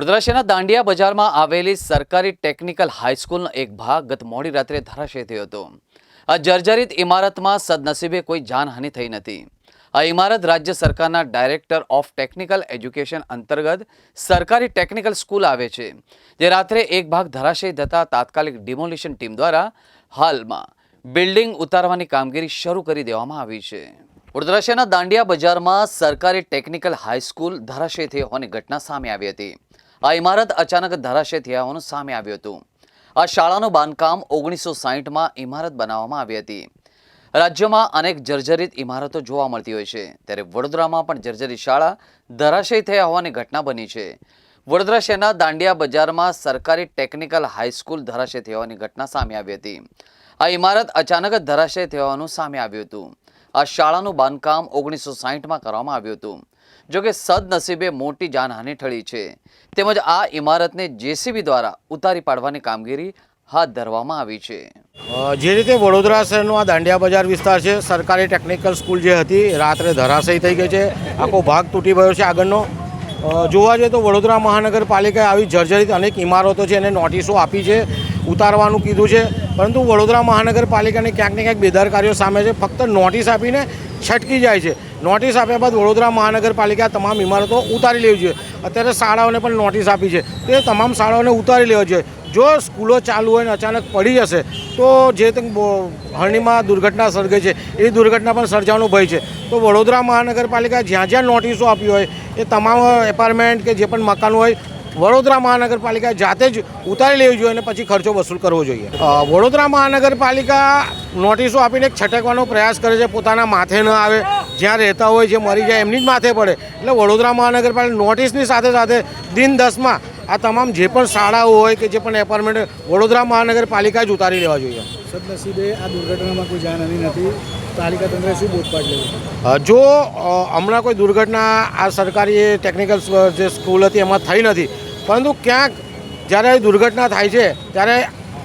વડોદરા દાંડિયા બજારમાં આવેલી સરકારી ટેકનિકલ હાઈસ્કૂલનો એક ભાગ ગત મોડી રાત્રે ધરાશય થયો હતો. આ જર્જરિત ઇમારતમાં સદનસીબે કોઈ જાનહાનિ થઈ નથી. આ ઇમારત રાજ્ય સરકારના ડાયરેક્ટર ઓફ ટેકનિકલ એજ્યુકેશન અંતર્ગત સરકારી ટેકનિકલ સ્કૂલ આવે છે, જે રાત્રે એક ભાગ ધરાશય થતાં તાત્કાલિક ડિમોલિશન ટીમ દ્વારા હાલમાં બિલ્ડિંગ ઉતારવાની કામગીરી શરૂ કરી દેવામાં આવી છે. વડોદરા દાંડિયા બજારમાં સરકારી ટેકનિકલ હાઈસ્કૂલ ધરાશય થઈ હોવાની ઘટના સામે આવી હતી. આ ઇમારત અચાનક ધરાશય થઈ હોવાનું સામે આવ્યું હતું. આ શાળાનું બાંધકામ ઓગણીસો સાહીઠમાં ઇમારત બનાવવામાં આવી હતી. રાજ્યમાં અનેક જર્જરિત ઇમારતો જોવા મળતી હોય છે. ત્યારે વડોદરામાં પણ જર્જરિત શાળા ધરાશય થયા હોવાની ઘટના બની છે. વડોદરા શહેરના દાંડિયા બજારમાં સરકારી ટેકનિકલ હાઈસ્કૂલ ધરાશય થવાની ઘટના સામે આવી હતી. આ ઇમારત અચાનક ધરાશય થવાનું સામે આવ્યું હતું. આ શાળાનું બાંધકામ ઓગણીસો સાહીઠમાં કરવામાં આવ્યું હતું. જોકે સદનસીબે મોટી જાનહાનિ ટળી છે. તેમજ આ ઇમારતને જેસીબી દ્વારા ઉતારી પાડવાની કામગીરી હાથ ધરવામાં આવી છે. જે રીતે વડોદરા શહેરનો આ દાંડિયા બજાર વિસ્તાર છે, સરકારી ટેકનિકલ સ્કૂલ જે હતી, રાત્રે ધરાશયી થઈ ગઈ છે. આખો ભાગ તૂટી ગયો છે આગળનો. જોવા જઈએ તો વડોદરા મહાનગરપાલિકાએ આવી જર્જરિત અનેક ઇમારતો છે, એને નોટિસો આપી છે, ઉતારવાનું કીધું છે. પરંતુ વડોદરા મહાનગરપાલિકાની ક્યાંક ને ક્યાંક બેદરકારીઓ સામે છે. ફક્ત નોટિસ આપીને છટકી જાય છે. નોટિસ આપ્યા બાદ વડોદરા મહાનગરપાલિકા તમામ ઇમારતો ઉતારી લેવી જોઈએ. અત્યારે શાળાઓને પણ નોટિસ આપી છે. તે તમામ શાળાઓને ઉતારી લેવા જોઈએ. જો સ્કૂલો ચાલુ હોય ને અચાનક પડી જશે, તો જે તે હરણીમાં દુર્ઘટના સર્જાઈ છે, એ દુર્ઘટના પણ સર્જાવાનો ભય છે. તો વડોદરા મહાનગરપાલિકા જ્યાં જ્યાં નોટિસો આપી હોય, એ તમામ એપાર્ટમેન્ટ કે જે પણ મકાનો હોય વડોદરા મહાનગરપાલિકાએ જાતે જ ઉતારી લેવી જોઈએ અને પછી ખર્ચો વસૂલ કરવો જોઈએ. વડોદરા મહાનગરપાલિકા નોટિસો આપીને છટકવાનો પ્રયાસ કરે છે, પોતાના માથે ન આવે, જ્યાં રહેતા હોય, જે મરી જાય, એમની જ માથે પડે. એટલે વડોદરા મહાનગરપાલિકા નોટિસની સાથે સાથે દિન દસમાં આ તમામ જે પણ શાળાઓ હોય કે જે પણ એપાર્ટમેન્ટ વડોદરા મહાનગરપાલિકા જ ઉતારી લેવા જોઈએ. સદનસીબે આ દુર્ઘટનામાં કોઈ જાનહાની નથી. પાલિકા તંત્રે શું બોધપાઠ લેવો જો હમણાં કોઈ દુર્ઘટના આ સરકારી ટેકનિકલ જે સ્કૂલ હતી એમાં થઈ નથી. પરંતુ ક્યાંક જ્યારે દુર્ઘટના થાય છે ત્યારે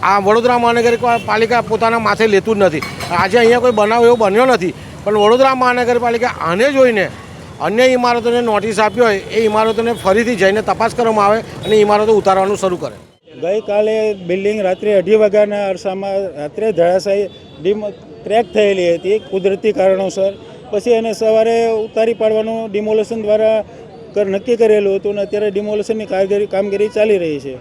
આ વડોદરા મહાનગરપાલિકા પોતાના માથે લેતું જ નથી. આજે અહીંયા કોઈ બનાવ એવો બન્યો નથી. પણ વડોદરા મહાનગરપાલિકા આને જોઈને અન્ય ઇમારતોને નોટિસ આપી હોય એ ઇમારતોને ફરીથી જઈને તપાસ કરવામાં આવે અને ઇમારતો ઉતારવાનું શરૂ કરે. ગઈકાલે બિલ્ડિંગ રાત્રે અઢી વાગ્યાના અરસામાં રાત્રે ધરાશાયી ડિમ ક્રેક થયેલી હતી કુદરતી કારણોસર. પછી એને સવારે ઉતારી પાડવાનું ડિમોલેશન દ્વારા નક્કી કરેલું હતું અને અત્યારે ડિમોલેશનની કામગીરી કામગીરી ચાલી રહી છે.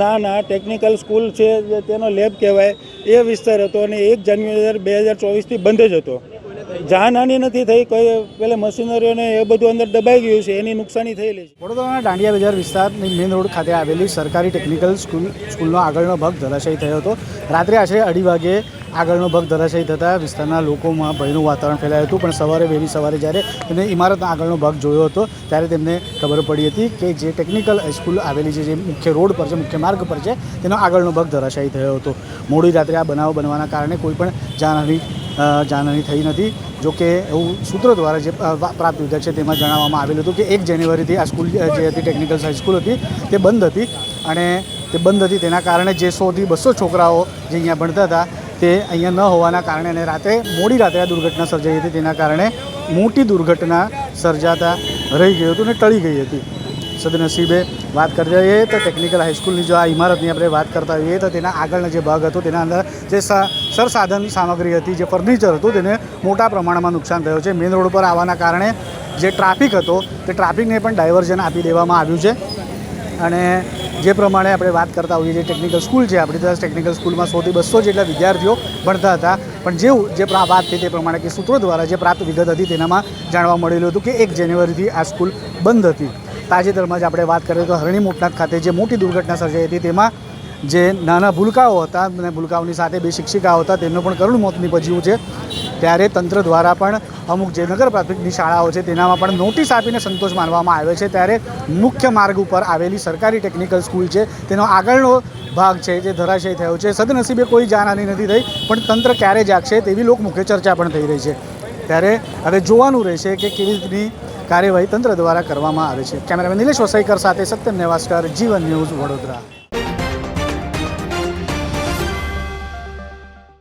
ના ના, ટેકનિકલ સ્કૂલ છે તેનો લેબ કહેવાય, એ વિસ્તાર હતો અને એક જાન્યુઆરી બે હજાર ચોવીસથી બંધ જ હતો. જાનહાની નથી થઈ, કોઈ પેલા મશીનરીઓને એ બધું અંદર દબાઈ ગયું છે, એની નુકસાની થયેલી છે. વડોદરાના દાંડિયા બજાર વિસ્તારની મેઇન રોડ ખાતે આવેલી સરકારી ટેકનિકલ સ્કૂલ, સ્કૂલનો આગળનો ભાગ ધરાશય થયો હતો. રાત્રે આશરે અઢી વાગે આગળનો ભાગ ધરાશાયી થતાં વિસ્તારના લોકોમાં ભયનું વાતાવરણ ફેલાયું હતું. પણ સવારે વહેલી સવારે જ્યારે તેમને ઇમારતનો આગળનો ભાગ જોયો હતો, ત્યારે તેમને ખબર પડી હતી કે જે ટેકનિકલ સ્કૂલ આવેલી છે, જે મુખ્ય રોડ પર છે, મુખ્ય માર્ગ પર છે, તેનો આગળનો ભાગ ધરાશાયી થયો હતો. મોડી રાત્રે આ બનાવ બનવાના કારણે કોઈ પણ જાનહાની જાનહાની થઈ નથી. જો કે એવું સૂત્રો દ્વારા જે પ્રાપ્ત વિગત છે તેમાં જણાવવામાં આવેલું હતું કે એક જાન્યુઆરીથી આ સ્કૂલ જે હતી ટેકનિકલ હાઈસ્કૂલ હતી, તે બંધ હતી. અને તે બંધ હતી તેના કારણે જે સોથી બસો છોકરાઓ જે અહીંયા ભણતા હતા તે અહીંયા ન હોવાના કારણે અને રાત્રે મોડી રાત્રે આ દુર્ઘટના સર્જાઈ હતી. તેના કારણે મોટી દુર્ઘટના સર્જાતા રહી ગયું હતું અને ટળી ગઈ હતી. સદનસીબે વાત કરતા હોઈએ તો ટેકનિકલ હાઈસ્કૂલની જો આ ઇમારતની આપણે વાત કરતા હોઈએ તો તેના આગળનો જે ભાગ હતો, તેના અંદર જે સરસાધન સામગ્રી હતી, જે ફર્નિચર હતું, તેને મોટા પ્રમાણમાં નુકસાન થયું છે. મેઇન રોડ પર આવવાના કારણે જે ટ્રાફિક હતો, તે ટ્રાફિકને પણ ડાયવર્ઝન આપી દેવામાં આવ્યું છે. અને જે પ્રમાણે આપણે વાત કરતા હોઈએ જે ટેકનિકલ સ્કૂલ છે, આપણી ત્યાં ટેકનિકલ સ્કૂલમાં સોથી બસો જેટલા વિદ્યાર્થીઓ ભણતા હતા. પણ જેવું જે વાત થઈ તે પ્રમાણે કે સૂત્રો દ્વારા જે પ્રાપ્ત વિગત હતી તેનામાં જાણવા મળેલું હતું કે એક જાન્યુઆરીથી આ સ્કૂલ બંધ હતી. તાજેતરમાં જ આપણે વાત કરીએ તો હરણી મોટનાથ ખાતે જે મોટી દુર્ઘટના સર્જાઈ હતી, તેમાં જે નાના ભૂલકાઓ હતા, અને ભૂલકાઓની સાથે બે શિક્ષિકાઓ હતા, તેમનું પણ કરુણ મોત નીપજ્યું છે. ત્યારે તંત્ર દ્વારા પણ અમુક જે નગર પ્રાથમિકની શાળાઓ છે તેનામાં પણ નોટિસ આપીને સંતોષ માનવામાં આવે છે. ત્યારે મુખ્ય માર્ગ ઉપર આવેલી સરકારી ટેકનિકલ સ્કૂલ છે, તેનો આગળનો ભાગ છે જે ધરાશય થયો છે. સદનસીબે કોઈ જાનહાની નથી થઈ, પણ તંત્ર ક્યારે જાગશે તેવી લોકમુખ્ય ચર્ચા પણ થઈ રહી છે. ત્યારે હવે જોવાનું રહેશે કે કેવી રીતની કાર્યવાહી તંત્ર દ્વારા કરવામાં આવે છે. કેમેરામેન નિલેશ વસાઈકર સાથે સત્યમ નેવાસ્કર, જીવન ન્યૂઝ વડોદરા.